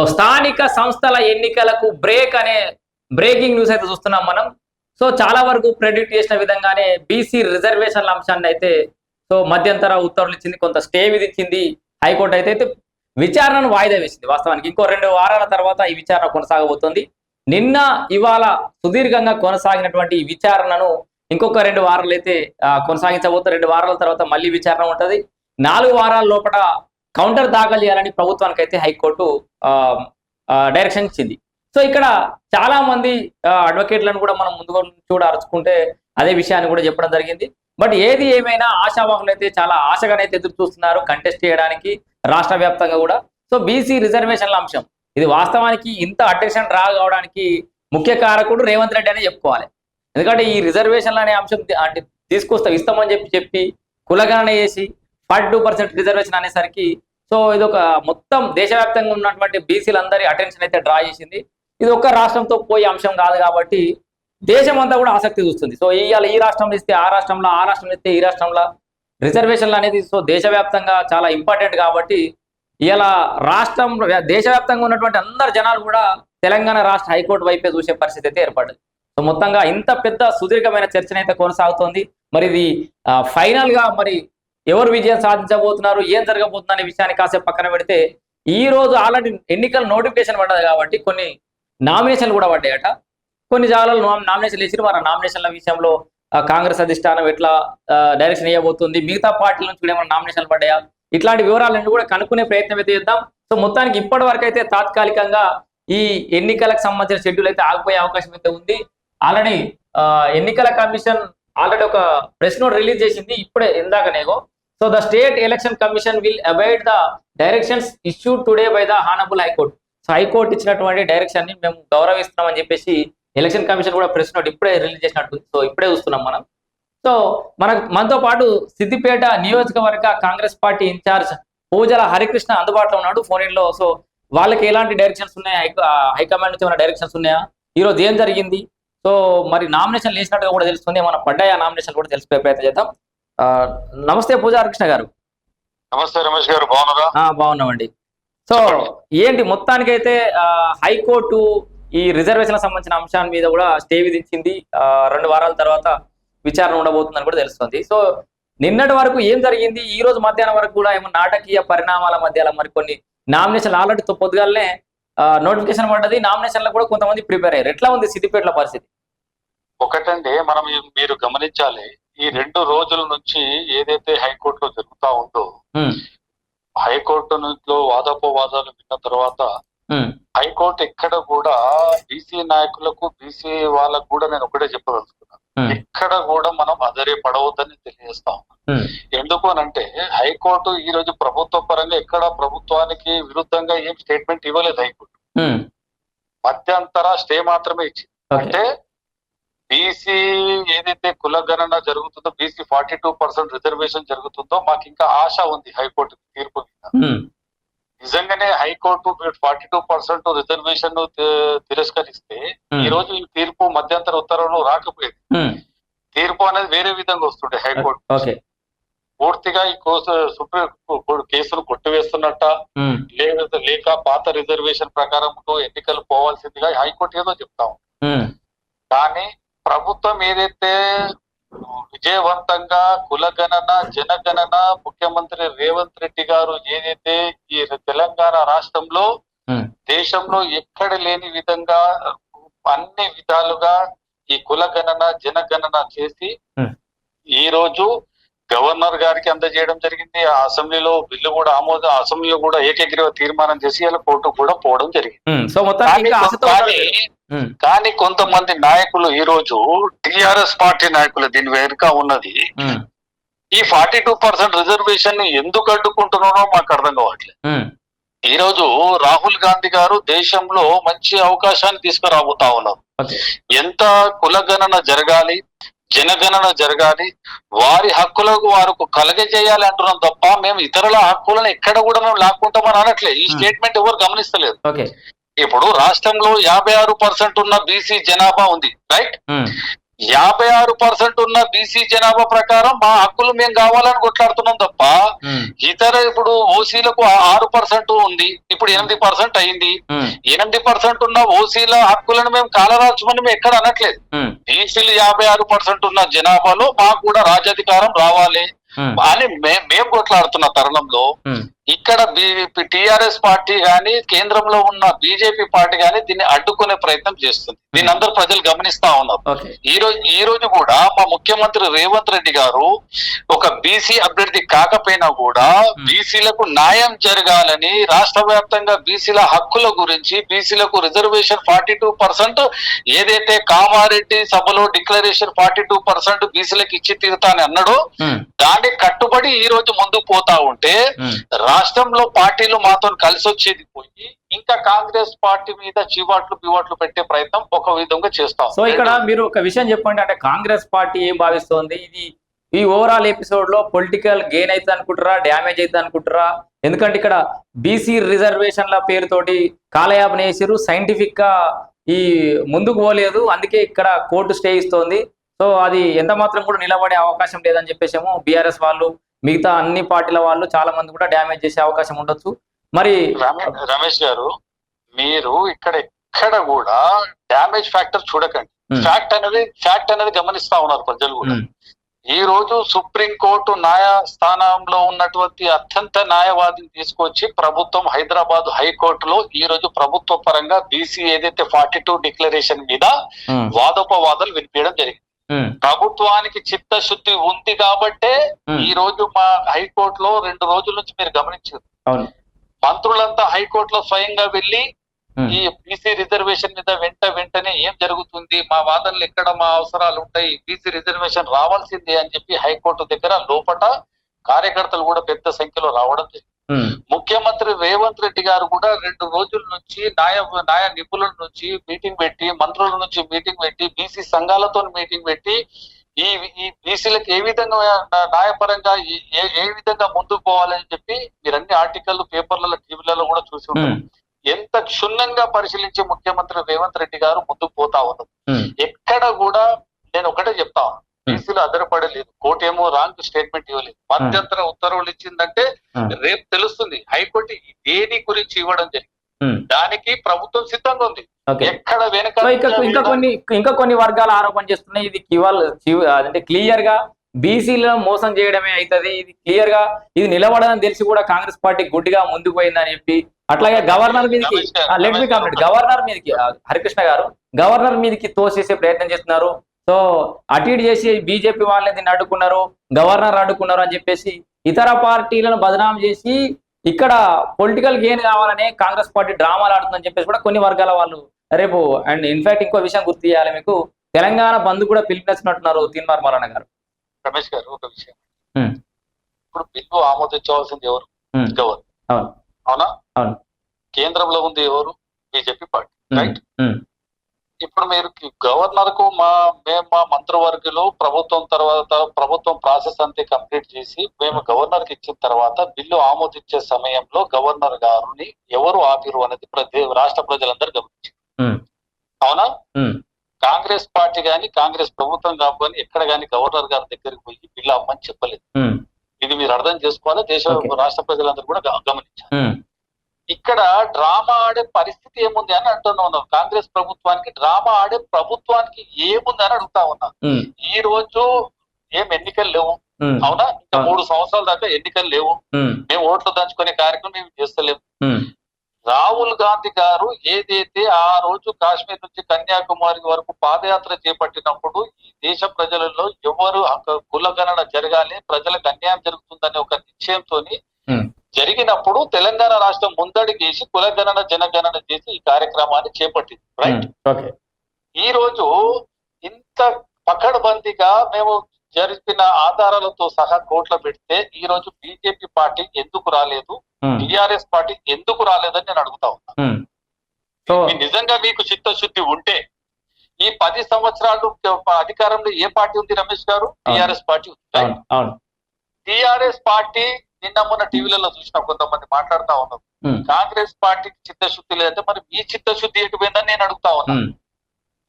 So స్థానిక సంస్థల ఎన్నికలకు బ్రేక్ అనే బ్రేకింగ్ న్యూస్ అయితే చూస్తున్నాం మనం. సో చాలా వరకు ప్రెడిక్ట్ చేసిన విధంగానే బీసీ రిజర్వేషన్ల అంశాన్ని అయితే సో మధ్యంతర ఉత్తర్వులు ఇచ్చింది కొంత స్టే విధించింది హైకోర్టు అయితే అయితే విచారణను వాయిదా వేసింది వాస్తవానికి. ఇంకో రెండు వారాల తర్వాత ఈ విచారణ కొనసాగబోతుంది. నిన్న ఇవాళ సుదీర్ఘంగా కొనసాగినటువంటి ఈ విచారణను ఇంకొక రెండు వారాలు అయితే కొనసాగించబోతుంది రెండు వారాల తర్వాత మళ్ళీ విచారణ ఉంటుంది. నాలుగు వారాల లోపల కౌంటర్ దాఖలు చేయాలని ప్రభుత్వానికి అయితే హైకోర్టు డైరెక్షన్ ఇచ్చింది. సో ఇక్కడ చాలా మంది అడ్వకేట్లను కూడా మనం ముందుగా కూడా అరుచుకుంటే అదే విషయాన్ని కూడా చెప్పడం జరిగింది. బట్ ఏది ఏమైనా ఆశావాహులు అయితే చాలా ఆశగానైతే ఎదురు చూస్తున్నారు కంటెస్ట్ చేయడానికి రాష్ట్ర వ్యాప్తంగా కూడా. సో బీసీ రిజర్వేషన్ల అంశం. ఇది వాస్తవానికి ఇంత అటెన్షన్ రావడానికి ముఖ్య కారకుడు రేవంత్ రెడ్డి అనే చెప్పుకోవాలి. ఎందుకంటే ఈ రిజర్వేషన్లు అనే అంశం అంటే తీసుకొస్తాం ఇస్తామని చెప్పి చెప్పి కులగణన చేసి ఫార్టీ టూ పర్సెంట్ రిజర్వేషన్ అనేసరికి సో ఇది ఒక మొత్తం దేశవ్యాప్తంగా ఉన్నటువంటి బీసీలందరి అటెన్షన్ అయితే డ్రా చేసింది. ఇది ఒక్క రాష్ట్రంతో పోయే అంశం కాదు కాబట్టి దేశం అంతా కూడా ఆసక్తి చూస్తుంది. సో ఇవాళ ఈ రాష్ట్రంలో ఇస్తే ఆ రాష్ట్రంలో ఆ రాష్ట్రంలో ఇస్తే ఈ రాష్ట్రంలో రిజర్వేషన్లు అనేది సో దేశవ్యాప్తంగా చాలా ఇంపార్టెంట్ కాబట్టి ఇలా రాష్ట్రం దేశవ్యాప్తంగా ఉన్నటువంటి అందరు జనాలు కూడా తెలంగాణ రాష్ట్ర హైకోర్టు వైపే చూసే పరిస్థితి అయితే ఏర్పడింది సో మొత్తంగా ఇంత పెద్ద సుదీర్ఘమైన చర్చనైతే కొనసాగుతోంది. మరి ఇది ఫైనల్గా మరి ఎవరు విజయం సాధించబోతున్నారు? ఏం జరగబోతుంది అనే విషయాన్ని కాసేపు పక్కన పెడితే ఈ రోజు ఆల్రెడీ ఎన్నికల నోటిఫికేషన్ పడ్డది కాబట్టి కొన్ని నామినేషన్లు కూడా పడ్డాయట. కొన్ని జాగాలలో నామినేషన్లు వేసి మరి నామినేషన్ల విషయంలో కాంగ్రెస్ అధిష్టానం ఎట్లా డైరెక్షన్ ఇవ్వబోతుంది మిగతా పార్టీల నుంచి కూడా ఏమైనా నామినేషన్లు పడ్డాయా? ఇట్లాంటి వివరాలన్నీ కూడా కనుక్కునే ప్రయత్నం అయితే చేద్దాం. సో మొత్తానికి ఇప్పటి వరకు అయితే తాత్కాలికంగా ఈ ఎన్నికలకు సంబంధించిన షెడ్యూల్ అయితే ఆగిపోయే అవకాశం అయితే ఉంది. ఆల్రెడీ ఎన్నికల కమిషన్ ఆల్రెడీ ఒక ప్రెస్ నోట్ రిలీజ్ చేసింది. ఇప్పుడే ఇందాకనేగో. So the state election commission will abide the directions issued today by the honourable high court so high court ఇచ్చినటువంటి డైరెక్షన్ని మేము గౌరవిస్తున్నామని చెప్పేసి ఎలక్షన్ కమిషన్ కూడా ప్రెస్ నోట్ ఇప్పుడే రిలీజ్ చేసినట్టు సో ఇప్పుడే చూస్తున్నాం మనం. సో మన మనతో పాటు సిద్దిపేట నియోజకవర్గ కాంగ్రెస్ పార్టీ ఇన్ఛార్జ్ పూజల హరికృష్ణ అందుబాటులో ఉన్నాడు ఫోన్లో. సో వాళ్ళకి ఎలాంటి డైరెక్షన్స్ ఉన్నాయా? హైకమాండ్ నుంచి ఏమైనా డైరెక్షన్స్ ఉన్నాయా? ఈరోజు ఏం జరిగింది? సో మరి నామినేషన్ వేసినట్టుగా కూడా తెలుస్తుంది. మన పడ్డాయా? నామినేషన్ కూడా తెలిసిపోయే ప్రయత్నం చేద్దాం. నమస్తే పూజ హరికృష్ణ గారు. నమస్తే రమేష్ గారు బాగున్నారా? బాగున్నామండి. సో ఏంటి మొత్తానికైతే ఆ, హైకోర్టు ఈ రిజర్వేషన్ సంబంధించిన అంశాన్ని మీద కూడా స్టే విధించింది. రెండు వారాల తర్వాత విచారణ ఉండబోతుందని కూడా తెలుస్తుంది. సో నిన్నటి వరకు ఏం జరిగింది? ఈ రోజు మధ్యాహ్నం వరకు కూడా ఏమో నాటకీయ పరిణామాల మధ్యలో మరి కొన్ని నామినేషన్ ఆల్రెడీ పొద్దుగాలనే నోటిఫికేషన్ పడ్డది. నామినేషన్లకు కూడా కొంతమంది ప్రిపేర్ అయ్యారు. ఎట్లా ఉంది సిద్దిపేటల పరిస్థితి? ఒకటండి మనం మీరు గమనించాలి. ఈ రెండు రోజుల నుంచి ఏదైతే హైకోర్టులో జరుగుతా ఉందో హైకోర్టు లో వాదోపవాదాలు విన్న తర్వాత హైకోర్టు ఎక్కడ కూడా బీసీ నాయకులకు బీసీ వాళ్ళకు కూడా నేను ఒకటే చెప్పదలుచుకున్నాను ఎక్కడ కూడా మనం అదరే పడవద్దని తెలియజేస్తా ఎందుకు అనంటే హైకోర్టు ఈ రోజు ప్రభుత్వ పరంగా ఎక్కడ ప్రభుత్వానికి విరుద్ధంగా ఏం స్టేట్మెంట్ ఇవ్వలేదు హైకోర్టు. మధ్యంతర స్టే మాత్రమే ఇచ్చింది. అంటే బీసీ ఏదైతే కులగణన జరుగుతుందో BC forty two percent reservation జరుగుతుందో మాకు ఇంకా ఆశ ఉంది హైకోర్టు తీర్పు మీద. ఉమ్, నిజంగానే high court forty two percent reservation తిరస్కరిస్తే Hmm. ఈ రోజు ఈ తీర్పు మధ్యంతర ఉత్తర్వులు రాకపోయేది. ఉమ్, తీర్పు అనేది వేరే విధంగా వస్తుండే హైకోర్టు. పూర్తిగా ఈ కోర్సు సుప్రీం కేసులు కొట్టివేస్తున్నట్ట లేదా లేక పాత రిజర్వేషన్ ప్రకారం ఎన్నికలు పోవాల్సిందిగా హైకోర్టు ఏదో చెప్తాం కానీ ప్రభుత్వం ఏదైతే విజయవంతంగా కులగణన జనగణన ముఖ్యమంత్రి రేవంత్ రెడ్డి గారు ఏదైతే ఈ తెలంగాణ రాష్ట్రంలో దేశంలో ఎక్కడ లేని విధంగా అన్ని విధాలుగా ఈ కులగణన జనగణన చేసి. ఈ రోజు గవర్నర్ గారికి అందజేయడం జరిగింది. ఆ అసెంబ్లీలో బిల్లు కూడా ఆమోద అసెంబ్లీలో కూడా ఏకగ్రీవ తీర్మానం చేసి ఇలా కోర్టు కూడా పోవడం జరిగింది. సో మొత్తానికి కానీ కొంతమంది నాయకులు ఈ రోజు టిఆర్ఎస్ పార్టీ నాయకులు దీని వెనుక ఉన్నది. ఈ ఫార్టీ టూ పర్సెంట్ రిజర్వేషన్ని ఎందుకు అడ్డుకుంటున్నారో మాకు అర్థం కావట్లేదు. ఈ రోజు రాహుల్ గాంధీ గారు దేశంలో మంచి అవకాశాన్ని తీసుకురాబోతా ఉన్నారు. ఎంత కులగణన జరగాలి జనగణన జరగాలి వారి హక్కులకు వారికి కలగజేయాలి అంటున్నాం తప్ప మేము ఇతరుల హక్కులను ఎక్కడ కూడా మేము లాక్కుంటామని అనట్లేదు. ఈ. స్టేట్మెంట్ ఎవరు గమనిస్తలేదు. ఇప్పుడు రాష్ట్రంలో యాభై ఆరు పర్సెంట్ ఉన్న బీసీ జనాభా ఉంది రైట్ ఉమ్, యాభై ఆరు పర్సెంట్ ఉన్న బీసీ జనాభా ప్రకారం మా హక్కులు మేము కావాలని కొట్లాడుతున్నాం తప్ప ఉమ్, ఇతర ఇప్పుడు ఓసీలకు ఆరు పర్సెంట్ ఉంది ఇప్పుడు ఎనిమిది పర్సెంట్ అయింది. ఉమ్, ఎనిమిది పర్సెంట్ ఉన్న ఓసీల హక్కులను మేము కాలరాల్చమని మేము ఎక్కడ అనట్లేదు. బీసీలు యాభై ఆరు పర్సెంట్ ఉన్న జనాభాలో మాకు కూడా రాజ్యాధికారం రావాలి అని మేము కొట్లాడుతున్న తరుణంలో ఇక్కడ టిఆర్ఎస్ పార్టీ గాని కేంద్రంలో ఉన్న బీజేపీ పార్టీ గాని దీన్ని అడ్డుకునే ప్రయత్నం చేస్తుంది. దీన్ని అందరూ ప్రజలు గమనిస్తా ఉన్నారు. ఈ రోజు ఈ రోజు కూడా మా ముఖ్యమంత్రి రేవంత్ రెడ్డి గారు ఒక బీసీ అభ్యర్థి కాకపోయినా కూడా బీసీలకు న్యాయం జరగాలని రాష్ట్ర వ్యాప్తంగా బీసీల హక్కుల గురించి బీసీలకు రిజర్వేషన్ ఫార్టీ టూ పర్సెంట్ ఏదైతే కామారెడ్డి సభలో డిక్లరేషన్ ఫార్టీ టూ పర్సెంట్ బీసీలకు ఇచ్చి తీరుతానని అన్నాడో ఉమ్, దాన్ని కట్టుబడి ఈ రోజు ముందుకు పోతా ఉంటే రాష్ట్రంలో పార్టీలు మాతో కలిసి వచ్చేది పోయి ఇంకా కాంగ్రెస్ పార్టీ మీద చివాట్లు బివాట్లు పెట్టే ప్రయత్నం ఒక విధంగా చేస్తాం సో ఇక్కడ మీరు ఒక విషయం చెప్పండి అంటే కాంగ్రెస్ పార్టీ ఏం భావిస్తోంది? ఇది ఈ ఓవరాల్ ఎపిసోడ్లో పొలిటికల్ గెయిన్ అవుతుంది అనుకుంటారా డ్యామేజ్ అవుతుంది అనుకుంటారా ఎందుకంటే ఇక్కడ బీసీ రిజర్వేషన్ల పేరుతోటి కాలయాపన చేసిరు సైంటిఫిక్గా ఈ ముందుకు పోలేదు అందుకే ఇక్కడ కోర్టు స్టే ఇస్తోంది. సో అది ఎంత మాత్రం కూడా నిలబడే అవకాశం లేదని చెప్పేసేమో బీఆర్ఎస్ వాళ్ళు మిగతా అన్ని పార్టీల వాళ్ళు చాలా మంది కూడా డ్యామేజ్ చేసే అవకాశం ఉండొచ్చు. మరి రమే- రమేష్ గారు మీరు ఇక్కడ ఎక్కడ కూడా డ్యామేజ్ ఫ్యాక్టర్ చూడకండి. ఫ్యాక్ట్ అనేది ఫ్యాక్ట్ అనేది గమనిస్తా ఉన్నారు ప్రజలు కూడా. ఈ రోజు సుప్రీం కోర్టు న్యాయస్థానంలో ఉన్నటువంటి అత్యంత న్యాయవాదిని తీసుకొచ్చి ప్రభుత్వం హైదరాబాద్ హైకోర్టులో ఈ రోజు ప్రభుత్వ పరంగా బీసీ ఏదైతే ఫార్టీ టూ డిక్లరేషన్ మీద వాదోపవాదాలు వినిపించడం జరిగింది. ప్రభుత్వానికి చిత్తశుద్ధి ఉంది కాబట్టే. ఈ రోజు మా హైకోర్టులో రెండు రోజుల నుంచి మీరు గమనించారు. మంత్రులంతా హైకోర్టులో స్వయంగా వెళ్ళి ఉమ్, ఈ బీసీ రిజర్వేషన్ మీద వెంట వెంటనే ఏం జరుగుతుంది మా వాదనలు ఎక్కడ మా అవసరాలు ఉంటాయి బీసీ రిజర్వేషన్ రావాల్సిందే అని చెప్పి హైకోర్టు దగ్గర లోపట కార్యకర్తలు కూడా పెద్ద సంఖ్యలో రావడం జరిగింది. ముఖ్యమంత్రి రేవంత్ రెడ్డి గారు కూడా రెండు రోజుల నుంచి న్యాయ న్యాయ నిపుణుల నుంచి మీటింగ్ పెట్టి మంత్రుల నుంచి మీటింగ్ పెట్టి బీసీ సంఘాలతో మీటింగ్ పెట్టి ఈ ఈ బీసీలకు ఏ విధంగా న్యాయపరంగా ఏ- ఏ విధంగా ముందుకు పోవాలని చెప్పి మీరు అన్ని ఆర్టికల్ పేపర్లలో టీవీలలో కూడా చూసి ఉంటారు. ఎంత క్షుణ్ణంగా పరిశీలించి ముఖ్యమంత్రి రేవంత్ రెడ్డి గారు ముందుకు పోతా ఉన్నారు. ఎక్కడ కూడా నేను ఒకటే చెప్తా బీసీలు అదరపడలేదు. కోర్టు ఏమో రాంగ్ స్టేట్మెంట్ ఇవ్వలేదు. మధ్యంతర ఉత్తర్వులు ఇచ్చిందంటే Hmm. రేపు తెలుస్తుంది. హైకోర్టు దేని గురించి ఇవ్వడం జరిగింది? దానికి ప్రభుత్వం సిద్ధంగా ఉంది. ఎక్కడ వెనక ఇంకా కొన్ని ఇంకా కొన్ని వర్గాలు ఆరోపణ చేస్తున్నాయి. ఇది అంటే క్లియర్గా బీసీలో మోసం చేయడమే అవుతుంది. ఇది క్లియర్గా ఇది నిలబడదని తెలిసి కూడా కాంగ్రెస్ పార్టీ గుడ్డిగా ముందుకు పోయిందని చెప్పి అట్లాగే గవర్నర్ మీదకి లెట్ మీ. కంప్లీట్ గవర్నర్ మీదకి హరికృష్ణ గారు గవర్నర్ మీదకి తోసేసే ప్రయత్నం చేస్తున్నారు. సో అటు ఇటు చేసి బీజేపీ వాళ్ళే దీన్ని అడ్డుకున్నారు గవర్నర్ అడ్డుకున్నారు అని చెప్పేసి ఇతర పార్టీలను బదనాం చేసి ఇక్కడ పొలిటికల్ గెయిన్ కావాలని కాంగ్రెస్ పార్టీ డ్రామాలు ఆడుతుందని చెప్పేసి కూడా కొన్ని వర్గాల వాళ్ళు రేపు అండ్ ఇన్ఫాక్ట్ ఇంకో విషయం గుర్తు చేయాలి మీకు. తెలంగాణ బంద్ కూడా పిలుపునిచ్చినట్టున్నారు తీన్మార్ మల్లన్న గారు. రమేష్ గారు ఒక విషయం. ఇప్పుడు బిల్లు ఆమోదించవలసింది ఎవరు. గవర్నర్. అవును. కేంద్రంలో ఉంది ఎవరు? BJP party right? ఇప్పుడు మీరు గవర్నర్కు మా మేము మా మంత్రివర్గులు ప్రభుత్వం తర్వాత ప్రభుత్వం ప్రాసెస్ అంతా కంప్లీట్ చేసి మేము గవర్నర్కి ఇచ్చిన తర్వాత బిల్లు ఆమోదించే సమయంలో గవర్నర్ గారిని ఎవరు ఆపిరు అనేది రాష్ట్ర ప్రజలందరూ గమనించారు. అవునా? కాంగ్రెస్ పార్టీ గాని కాంగ్రెస్ ప్రభుత్వం కానీ ఎక్కడ గాని గవర్నర్ గారి దగ్గరికి పోయి బిల్లు ఆపమని చెప్పలేదు. ఇది మీరు అర్థం చేసుకోవాలి? దేశ. రాష్ట్ర ప్రజలందరూ కూడా గమనించారు ఇక్కడ డ్రామా ఆడే పరిస్థితి ఏముంది అని అంటున్నా ఉన్నాం కాంగ్రెస్ ప్రభుత్వానికి డ్రామా ఆడే ప్రభుత్వానికి ఏముంది అని అడుగుతా ఉన్నా. ఈ రోజు ఏం ఎన్నికలు లేవు. అవునా? ఇంకా. మూడు సంవత్సరాల దాకా ఎన్నికలు లేవు. మేము ఓట్లు దంచుకునే కార్యక్రమం మేము చేస్తలేము. రాహుల్ గాంధీ గారు ఏదైతే ఆ రోజు కాశ్మీర్ నుంచి కన్యాకుమారి వరకు పాదయాత్ర చేపట్టినప్పుడు ఈ దేశ ప్రజలలో ఎవరు కులగణన జరగాలి ప్రజలకు అన్యాయం జరుగుతుందనే ఒక నిశ్చయంతోని ఉమ్, జరిగినప్పుడు తెలంగాణ రాష్ట్రం ముందడిగేసి కులగణన జనగణన చేసి ఈ కార్యక్రమాన్ని చేపట్టింది రైట్? ఓకే ఈ రోజు ఇంత పకడ్బందీగా మేము జరిపిన ఆధారాలతో సహా కోర్టులో పెడితే ఈ రోజు బీజేపీ పార్టీ ఎందుకు రాలేదు? ఉమ్, టిఆర్ఎస్ పార్టీ ఎందుకు రాలేదని నేను అడుగుతా ఉన్నా. మీ నిజంగా మీకు చిత్తశుద్ధి ఉంటే ఈ పది సంవత్సరాలు అధికారంలో ఏ పార్టీ ఉంది రమేష్ గారు? టిఆర్ఎస్ పార్టీ ఉంది టిఆర్ఎస్ పార్టీ నిన్న మొన్న టీవీలలో చూసిన కొంతమంది మాట్లాడుతా ఉన్నారు. కాంగ్రెస్ పార్టీకి చిత్తశుద్ధి లేదంటే మరి మీ చిత్తశుద్ధి ఎటు పోయిందని నేను అడుగుతా ఉన్నా. ఉమ్,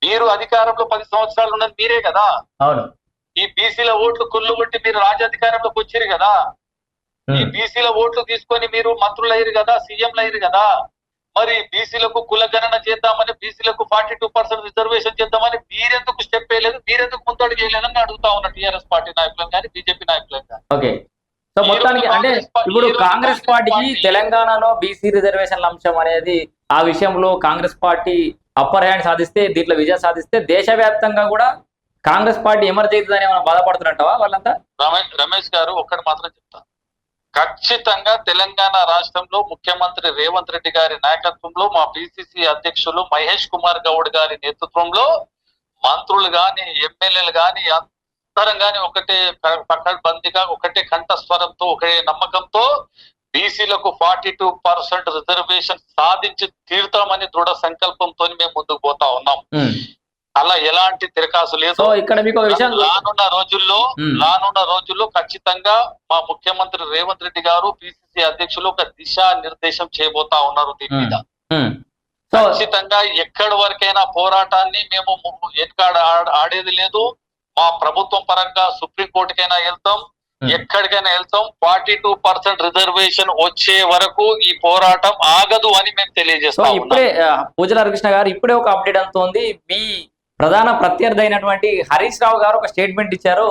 మీరు అధికారంలో పది సంవత్సరాలు ఉన్నది మీరే కదా. ఈ బీసీల ఓట్లు కుళ్ళు కొట్టి మీరు రాజ్యాధికారంలోకి వచ్చారు కదా. ఈ. బీసీల ఓట్లు తీసుకొని మీరు మంత్రులు అయ్యారు కదా సీఎంలు అయ్యారు కదా. మరి బీసీలకు కుల గణన చేద్దామని బీసీలకు ఫార్టీ టూ పర్సెంట్ రిజర్వేషన్ చేద్దామని మీరెందుకు స్టెప్ వేయలేదు మీరెందుకు ముందడుగు చేయలేదని అడుగుతా ఉన్న టీఆర్ఎస్ పార్టీ నాయకులను కానీ బీజేపీ నాయకులను కానీ. సో మొత్తానికి అంటే ఇప్పుడు కాంగ్రెస్ పార్టీకి తెలంగాణలో బీసీ రిజర్వేషన్ల అంశం అనేది ఆ విషయంలో కాంగ్రెస్ పార్టీ అప్పర్ హ్యాండ్ సాధిస్తే దీంట్లో విజయం సాధిస్తే దేశవ్యాప్తంగా కూడా కాంగ్రెస్ పార్టీ ఎమర్జ్ అవుతుందని ఏమైనా బాధపడుతున్నట్టవా వాళ్ళంతా? రమేష్ రమేష్ గారు ఒక్కటి మాత్రం చెప్తా. ఖచ్చితంగా తెలంగాణ రాష్ట్రంలో ముఖ్యమంత్రి రేవంత్ రెడ్డి గారి నాయకత్వంలో మా పిసిసి అధ్యక్షులు మహేష్ కుమార్ గౌడ్ గారి నేతృత్వంలో మంత్రులు గాని ఎమ్మెల్యేలు గాని గాని ఒకటే పక్కబందిగా ఒకటే కంఠస్వరంతో ఒకే నమ్మకంతో బీసీలకు ఫార్టీ టూ పర్సెంట్ రిజర్వేషన్ సాధించి తీరుతామని దృఢ సంకల్పంతో మేము ముందుకు పోతా ఉన్నాం. అలా ఎలాంటి తిరకాసు లేదు. ఇక్కడ మీకు రానున్న రోజుల్లో. రానున్న రోజుల్లో ఖచ్చితంగా మా ముఖ్యమంత్రి రేవంత్ రెడ్డి గారు పిసిసి అధ్యక్షులు ఒక దిశా నిర్దేశం చేయబోతా ఉన్నారు దీని మీద. ఖచ్చితంగా ఎక్కడి వరకైనా పోరాటాన్ని మేము ఎక్కడ ఆడ- ఆడేది లేదు. మా ప్రభుత్వం పరంగా సుప్రీం కోర్టుకైనా వెళ్తాం. ఎక్కడికైనా వెళ్తాం ఫార్టీ టూ పర్సెంట్ రిజర్వేషన్ వచ్చే వరకు ఈ పోరాటం ఆగదు అని మేము తెలియజేస్తా ఇప్పుడే పూజల హరికృష్ణ గారు ఇప్పుడే ఒక అప్డేట్ అందుతోంది. మీ ప్రధాన ప్రత్యర్థి అయినటువంటి హరీష్ రావు గారు ఒక స్టేట్మెంట్ ఇచ్చారు.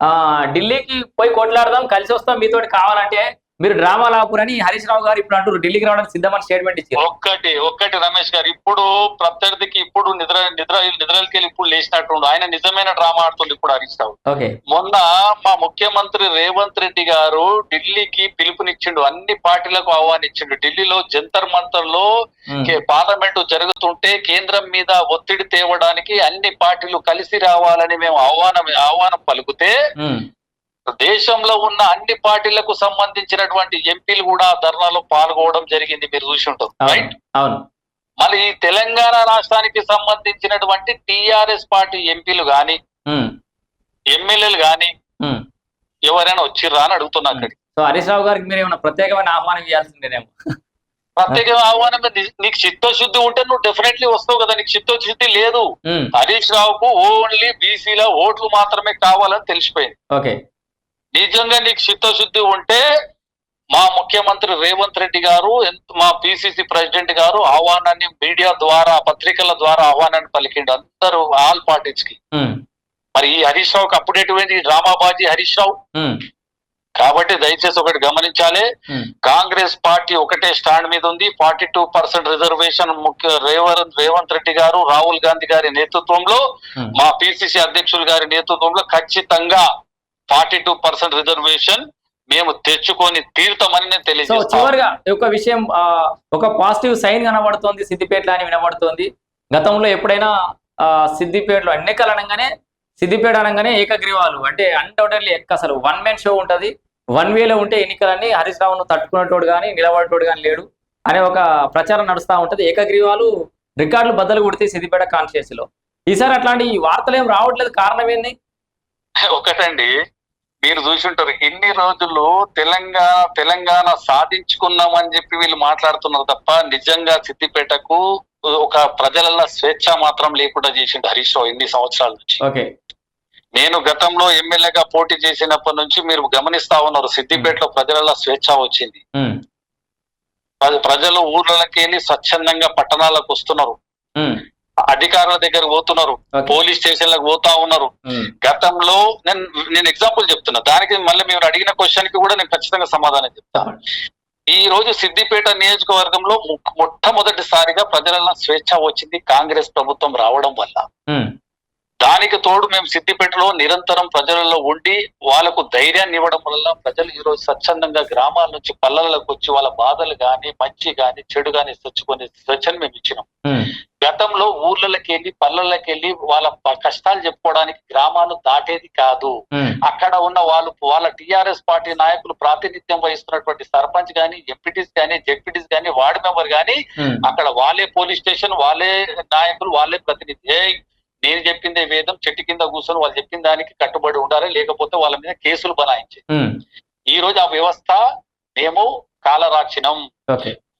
ఆ ఢిల్లీకి పోయి కొట్లాడదాం కలిసి వస్తాం మీతోటి కావాలంటే. మీరు డ్రామా లాపురని హరీష్ రావు గారు ఇప్పుడు అంటారు ఢిల్లీకి రావడానికి సిద్ధమని స్టేట్మెంట్ ఇచ్చారు. ఒక్కటి ఒక్కటి రమేష్ గారు. ఇప్పుడు ప్రత్యర్థికి ఇప్పుడు నిద్ర నిద్ర నిద్రలకెళ్ళి ఇప్పుడు లేచినట్టుండు. ఆయన నిజమైన డ్రామా ఆడుతుంది ఇప్పుడు హరీష్ రావు. మొన్న మా ముఖ్యమంత్రి రేవంత్ రెడ్డి గారు ఢిల్లీకి పిలుపునిచ్చిండు. అన్ని పార్టీలకు ఆహ్వానించిండు. ఢిల్లీలో జంతర్ మంతర్లో పార్లమెంటు జరుగుతుంటే కేంద్రం మీద ఒత్తిడి తేవడానికి అన్ని పార్టీలు కలిసి రావాలని మేము ఆహ్వానం ఆహ్వానం పలుకుతే దేశంలో ఉన్న అన్ని పార్టీలకు సంబంధించినటువంటి ఎంపీలు కూడా ధర్నాలో పాల్గొనడం జరిగింది మీరు చూసి ఉంటారు రైట్? అవును. మళ్ళీ ఈ తెలంగాణ రాష్ట్రానికి సంబంధించినటువంటి టిఆర్ఎస్ పార్టీ ఎంపీలు గాని ఎమ్మెల్యేలు గాని. ఎవరైనా వచ్చిర్రా అని అడుగుతున్నా అక్కడికి. సో హరీష్ రావు గారికి మీరు ఏమైనా ప్రత్యేకమైన ఆహ్వానం ఇవ్వాల్సిందేనేమో. ప్రత్యేక ఆహ్వానం నీకు చిత్తశుద్ధి ఉంటే నువ్వు డెఫినెట్లీ వస్తావు కదా నీకు చిత్తశుద్ధి లేదు. హరీష్ రావుకు ఓన్లీ బీసీల ఓట్లు మాత్రమే కావాలని తెలిసిపోయింది. ఓకే. నిజంగా నీకు చిత్తశుద్ధి ఉంటే మా ముఖ్యమంత్రి రేవంత్ రెడ్డి గారు మా పిసిసి ప్రెసిడెంట్ గారు ఆహ్వానాన్ని మీడియా ద్వారా పత్రికల ద్వారా ఆహ్వానాన్ని పలికిండు. అందరూ ఆల్ పార్టీస్కి మరి ఈ హరీష్ రావుకి అప్పుడేటువంటి డ్రామాబాజీ హరీష్ రావు? కాబట్టి దయచేసి ఒకటి గమనించాలి. కాంగ్రెస్ పార్టీ ఒకటే స్టాండ్ మీద ఉంది. ఫార్టీ టూ పర్సెంట్ రిజర్వేషన్ ముఖ్య రేవంత్ రేవంత్ రెడ్డి గారు రాహుల్ గాంధీ గారి నేతృత్వంలో. మా పిసిసి అధ్యక్షులు గారి నేతృత్వంలో ఖచ్చితంగా ఫార్టీ టూ పర్సెంట్ రిజర్వేషన్ మేము తెచ్చుకొని తీరుతామని నేను తెలియజేస్తాను చివరిగా ఒక విషయం ఒక పాజిటివ్ సైన్ కనబడుతోంది సిద్దిపేటలో అని వినబడుతోంది. గతంలో ఎప్పుడైనా సిద్దిపేటలో ఎన్నికలు అనగానే సిద్దిపేట అనగానే ఏకగ్రీవాలు అంటే అన్డౌటెడ్లీ ఎక్క అసలు వన్ మ్యాన్ షో ఉంటది. వన్ వేలో ఉంటే ఎన్నికలన్నీ హరీష్ రావును తట్టుకునేటోడు కానీ నిలబడేటోడు కానీ లేడు అనే ఒక ప్రచారం నడుస్తూ ఉంటది. ఏకగ్రీవాలు రికార్డులు బద్దలు కొడితే సిద్దిపేట కాన్స్టిట్యూన్సీలో ఈసారి అట్లాంటి ఈ వార్తలు ఏం రావట్లేదు. కారణం ఏంది? ఒకటండి మీరు చూసుంటారు ఇన్ని రోజులు తెలంగాణ తెలంగాణ సాధించుకున్నామని చెప్పి వీళ్ళు మాట్లాడుతున్నారు తప్ప నిజంగా సిద్దిపేటకు ఒక ప్రజలలో స్వేచ్ఛ మాత్రం లేకుండా చేసిండు హరీష్ రావు ఇన్ని సంవత్సరాల నుంచి. ఓకే. నేను గతంలో ఎమ్మెల్యేగా పోటీ చేసినప్పటి నుంచి మీరు గమనిస్తా ఉన్నారు సిద్దిపేటలో ప్రజలలో స్వేచ్ఛ వచ్చింది. ప్రజలు ఊర్లకి వెళ్ళి స్వచ్ఛందంగా పట్టణాలకు వస్తున్నారు. అధికారుల దగ్గర పోతున్నారు. పోలీస్ స్టేషన్లకు పోతా ఉన్నారు. గతంలో నేను నేను ఎగ్జాంపుల్ చెప్తున్నా. దానికి మళ్ళీ మీరు అడిగిన క్వశ్చన్కి కూడా నేను ఖచ్చితంగా సమాధానం చెప్తాను ఈ రోజు సిద్దిపేట నియోజకవర్గంలో మొట్టమొదటిసారిగా ప్రజలలో స్వేచ్ఛ వచ్చింది కాంగ్రెస్ ప్రభుత్వం రావడం వల్ల. దానికి తోడు మేము సిద్దిపేటలో నిరంతరం ప్రజలలో ఉండి వాళ్ళకు ధైర్యాన్ని ఇవ్వడం వల్ల ప్రజలు ఈ రోజు స్వచ్ఛందంగా గ్రామాల నుంచి పల్లెలకు వచ్చి వాళ్ళ బాధలు గాని మంచి గాని చెడు గాని తెచ్చుకొని స్వేచ్ఛను మేము ఇచ్చినాం. గతంలో ఊర్లకి వెళ్ళి పల్లెలకు వెళ్ళి వాళ్ళ కష్టాలు చెప్పుకోవడానికి గ్రామాలు దాటేది కాదు. అక్కడ ఉన్న వాళ్ళు వాళ్ళ టిఆర్ఎస్ పార్టీ నాయకులు ప్రాతినిధ్యం వహిస్తున్నటువంటి సర్పంచ్ గాని ఎంపీటీస్ గాని జెడ్పీటీస్ గాని వార్డు మెంబర్ గాని అక్కడ వాళ్ళే పోలీస్ స్టేషన్ వాళ్ళే నాయకులు వాళ్ళే ప్రతినిధి. నేను చెప్పిందే వేదం చెట్టు కింద కూర్చొని వాళ్ళు చెప్పిన దానికి కట్టుబడి ఉండాలి లేకపోతే వాళ్ళ మీద కేసులు బనాయించి. ఈ రోజు ఆ వ్యవస్థ మేము కాలరాక్షిణం.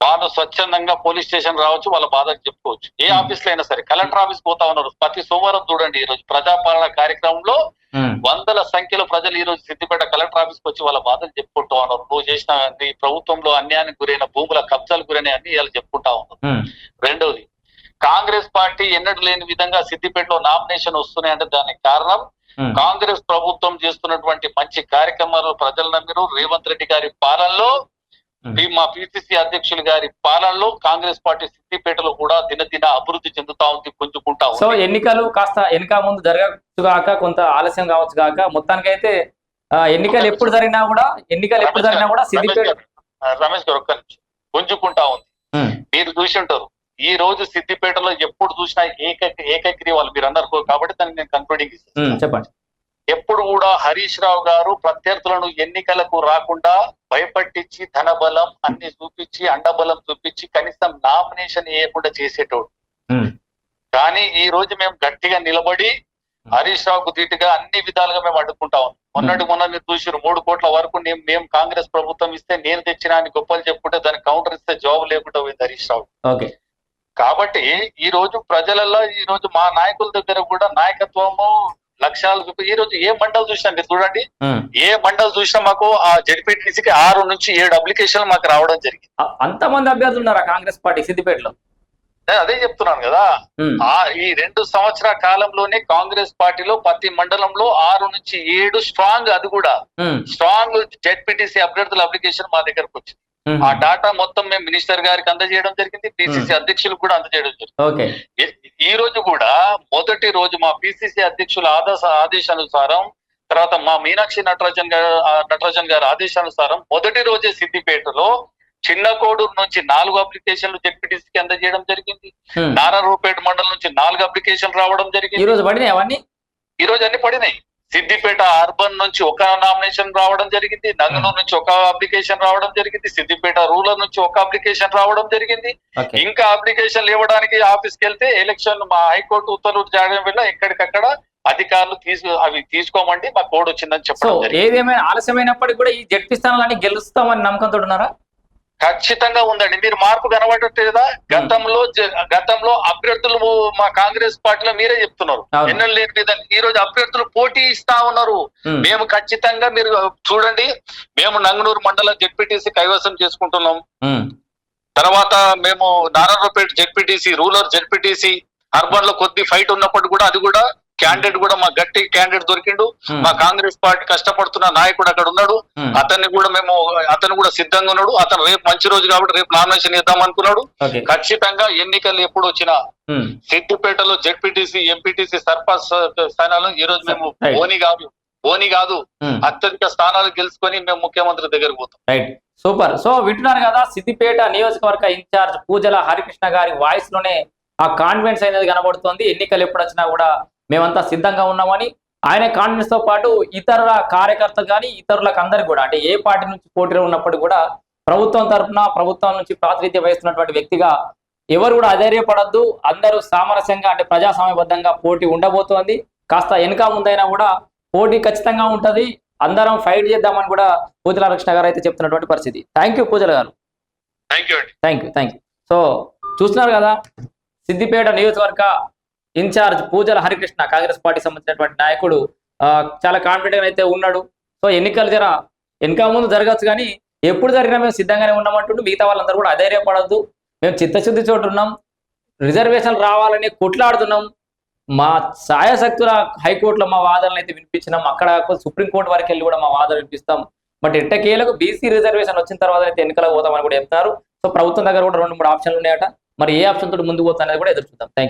వాళ్ళు స్వచ్ఛందంగా పోలీస్ స్టేషన్ రావచ్చు వాళ్ళ బాధకు చెప్పుకోవచ్చు. ఏ. ఆఫీస్లో అయినా సరే కలెక్టర్ ఆఫీస్ పోతా ఉన్నారు. ప్రతి సోమవారం చూడండి ఈ రోజు ప్రజాపాలన కార్యక్రమంలో వందల సంఖ్యలో ప్రజలు ఈ రోజు సిద్దిపేట కలెక్టర్ ఆఫీస్కి వచ్చి వాళ్ళ బాధలు చెప్పుకుంటూ ఉన్నారు. నువ్వు చేసిన ప్రభుత్వంలో అన్యాయానికి గురైన భూముల కబ్జాలకు గురైన అన్ని వాళ్ళు చెప్పుకుంటా ఉన్నారు. రెండోది కాంగ్రెస్ పార్టీ ఎన్నడూ లేని విధంగా సిద్దిపేటలో నామినేషన్ వస్తున్నాయంటే దానికి కారణం. కాంగ్రెస్ ప్రభుత్వం చేస్తున్నటువంటి మంచి కార్యక్రమాలు ప్రజలు నమ్మిరు. రేవంత్ రెడ్డి గారి పాలనలో మా పిసిసి అధ్యక్షులు గారి పాలనలో కాంగ్రెస్ పార్టీ సిద్దిపేటలో కూడా దినదిన అభివృద్ధి చెందుతా ఉంది పుంజుకుంటా సో ఉంది ఎన్నికలు కాస్త వెనుక ముందు జరగచ్చు గాక కొంత ఆలస్యం కావచ్చు గాక మొత్తానికైతే ఆ, ఎన్నికలు ఎప్పుడు జరిగినా కూడా ఎన్నికలు ఎప్పుడు జరిగినా కూడా సిద్దిపేట రమేష్ గారు ఒక్క నిమిషం పుంజుకుంటా ఉంది. మీరు చూసి ఉంటారు. ఈ రోజు సిద్దిపేటలో ఎప్పుడు చూసినా ఏక ఏకగ్రీవాలు మీరు అన్నారు కాబట్టి దానికి నేను కన్క్లూడింగ్ చెప్పండి. ఎప్పుడు కూడా హరీష్ రావు గారు ప్రత్యర్థులను ఎన్నికలకు రాకుండా భయపట్టించి ధన బలం అన్ని చూపించి అండబలం చూపించి కనీసం నామినేషన్ వేయకుండా చేసేటోడు. కానీ ఈ రోజు మేము గట్టిగా నిలబడి హరీష్ రావుకు ధీటుగా అన్ని విధాలుగా మేము అడ్డుకుంటా ఉన్నాం. మొన్నటి మొన్న మీరు చూసారు మూడు కోట్ల వరకు మేము కాంగ్రెస్ ప్రభుత్వం ఇస్తే నేను తెచ్చిన అని గొప్పలు చెప్పుకుంటే దానికి కౌంటర్ ఇస్తే జవాబు లేకుండా పోయింది హరీష్ రావు. ఓకే. కాబట్టి ఈ రోజు ప్రజలలో ఈ రోజు మా నాయకుల దగ్గర కూడా నాయకత్వము లక్ష్యాలు ఈ రోజు ఏ మండలి చూసినా మీరు చూడండి. ఏ మండలి చూసినా మాకు ఆ జడ్పీటీసీకి ఆరు నుంచి ఏడు అప్లికేషన్లు మాకు రావడం జరిగింది. అంతమంది అభ్యర్థులు ఉన్నారా కాంగ్రెస్ పార్టీ సిద్దిపేటలో? నేను అదే చెప్తున్నాను కదా. ఆ ఈ రెండు సంవత్సరాల కాలంలోనే కాంగ్రెస్ పార్టీలో ప్రతి మండలంలో ఆరు నుంచి ఏడు స్ట్రాంగ్ అది కూడా. స్ట్రాంగ్ జెడ్పీటీసీ అభ్యర్థుల అప్లికేషన్ మా దగ్గరకు వచ్చింది. ఆ డాటా మొత్తం మేము మినిస్టర్ గారికి అందజేయడం జరిగింది పిసిసి అధ్యక్షులకు కూడా అందజేయడం జరిగింది. ఈ- ఈ రోజు కూడా మొదటి రోజు మా పిసిసి అధ్యక్షుల ఆదేశ ఆదేశానుసారం తర్వాత మా మీనాక్షి నటరాజన్ గారు నటరాజన్ గారి ఆదేశానుసారం మొదటి రోజే సిద్దిపేటలో చిన్న కోడూరు నుంచి నాలుగు అప్లికేషన్లు జెడ్పీటీసీకి అందజేయడం జరిగింది. ఉమ్. నారాయణపేట మండలం నుంచి నాలుగు అప్లికేషన్ రావడం ఈ జరిగింది రోజు పడినాయి అవన్నీ? ఈ రోజు అన్ని పడినాయి. సిద్దిపేట అర్బన్ నుంచి ఒక నామినేషన్ రావడం జరిగింది నంగనూరు నుంచి ఒక అప్లికేషన్ రావడం జరిగింది సిద్దిపేట రూరల్ నుంచి ఒక అప్లికేషన్ రావడం జరిగింది. ఇంకా అప్లికేషన్లు ఇవ్వడానికి ఆఫీస్కి వెళ్తే ఎలక్షన్ మా హైకోర్టు ఉత్తర్వులు చేయడం వల్ల ఎక్కడికక్కడ అధికారులు తీసు అవి తీసుకోమండి మా కోడ్ వచ్చిందని చెప్పడం ఏదేమైనా ఆలస్యమైనప్పటికీ కూడా ఈ జడ్పీ స్థానాలన్నీ గెలుస్తామని నమ్మకంతో ఉన్నారా? ఖచ్చితంగా ఉందండి. మీరు మార్పు కనబడట్లేదా? గతంలో జ- గతంలో అభ్యర్థులు మా కాంగ్రెస్ పార్టీలో మీరే చెప్తున్నారు. అవును. ఎన్నో లేని ఈ రోజు అభ్యర్థులు పోటీ ఇస్తా ఉన్నారు. మేము ఖచ్చితంగా మీరు చూడండి మేము నంగనూరు మండల జెడ్పీటీసీ కైవసం చేసుకుంటున్నాం. తర్వాత మేము నారాయణపేట జెడ్పీటీసీ రూరల్ జెడ్పీటీసీ అర్బన్లో కొద్ది ఫైట్ ఉన్నప్పుడు కూడా అది కూడా క్యాండిడేట్ కూడా మా గట్టి క్యాండిడేట్ దొరికిండు. ఉమ్, మా కాంగ్రెస్ పార్టీ కష్టపడుతున్న నాయకుడు అక్కడ ఉన్నాడు. ఉమ్, అతన్ని కూడా మేము అతను కూడా సిద్ధంగా ఉన్నాడు. అతను రేపు మంచి రోజు కాబట్టి రేపు నామినేషన్ ఇద్దాం అనుకున్నాడు. ఖచ్చితంగా ఎన్నికలు ఎప్పుడు వచ్చినా ఉమ్, సిద్దిపేటలో జెడ్పీటీసీ ఎంపీటీసీ సర్పంచ్ స్థానాలు ఈ రోజు మేము. ఓని కాదు ఓని కాదు. అత్యధిక స్థానాలు గెలుచుకొని మేము ముఖ్యమంత్రి దగ్గరకు పోతాం. రైట్ సూపర్ సో వింటున్నారు కదా సిద్దిపేట నియోజకవర్గ ఇన్ఛార్జ్ పూజల హరికృష్ణ గారి వాయిస్లోనే ఆ కాన్ఫిడెన్స్ అనేది కనబడుతోంది. ఎన్నికలు ఎప్పుడు వచ్చినా కూడా మేమంతా సిద్ధంగా ఉన్నామని ఆయన కాన్ఫిడెన్స్తో పాటు ఇతరుల కార్యకర్తలు కానీ ఇతరులకు అందరికి కూడా అంటే ఏ పార్టీ నుంచి పోటీలో ఉన్నప్పుడు కూడా ప్రభుత్వం తరఫున ప్రభుత్వం నుంచి ప్రాతినిధ్యం వహిస్తున్నటువంటి వ్యక్తిగా ఎవరు కూడా అధైర్యపడద్దు. అందరూ సామరస్యంగా అంటే ప్రజాస్వామ్యబద్ధంగా పోటీ ఉండబోతోంది. కాస్త వెనుక ముందైనా కూడా పోటీ ఖచ్చితంగా ఉంటది. అందరం ఫైట్ చేద్దామని కూడా పూజల కృష్ణ గారు అయితే చెప్తున్నటువంటి పరిస్థితి. Thank you Pujala garu. Thank you అండి. Thank you thank you. So చూస్తున్నారు కదా సిద్దిపేట నియోజకవర్గ ఇన్ఛార్జ్ పూజల హరికృష్ణ కాంగ్రెస్ పార్టీ సంబంధించినటువంటి నాయకుడు చాలా కాన్ఫిడెంట్ అయితే ఉన్నాడు. సో ఎన్నికలు జర వెనక ముందు జరగచ్చు కానీ ఎప్పుడు జరిగినా మేము సిద్ధంగానే ఉన్నామంటుండు. మిగతా వాళ్ళందరూ కూడా అధైర్యపడద్దు. మేము చిత్తశుద్ధి చోటు ఉన్నాం రిజర్వేషన్ రావాలని కొట్లాడుతున్నాం. మా సాయశక్తుల హైకోర్టులో మా వాదనలు అయితే వినిపించినాం. అక్కడ సుప్రీంకోర్టు వరకు వెళ్ళి కూడా మా వాదనలు వినిపిస్తాం. బట్ ఎట్టకేలకు బీసీ రిజర్వేషన్ వచ్చిన తర్వాత అయితే ఎన్నికలకు పోతామని కూడా చెప్తారు సో ప్రభుత్వం దగ్గర కూడా రెండు మూడు ఆప్షన్లు ఉన్నాయట. మరి ఏ ఆప్షన్ తోటి ముందుకు పోతా అనేది కూడా ఎదురు చూద్దాం. థ్యాంక్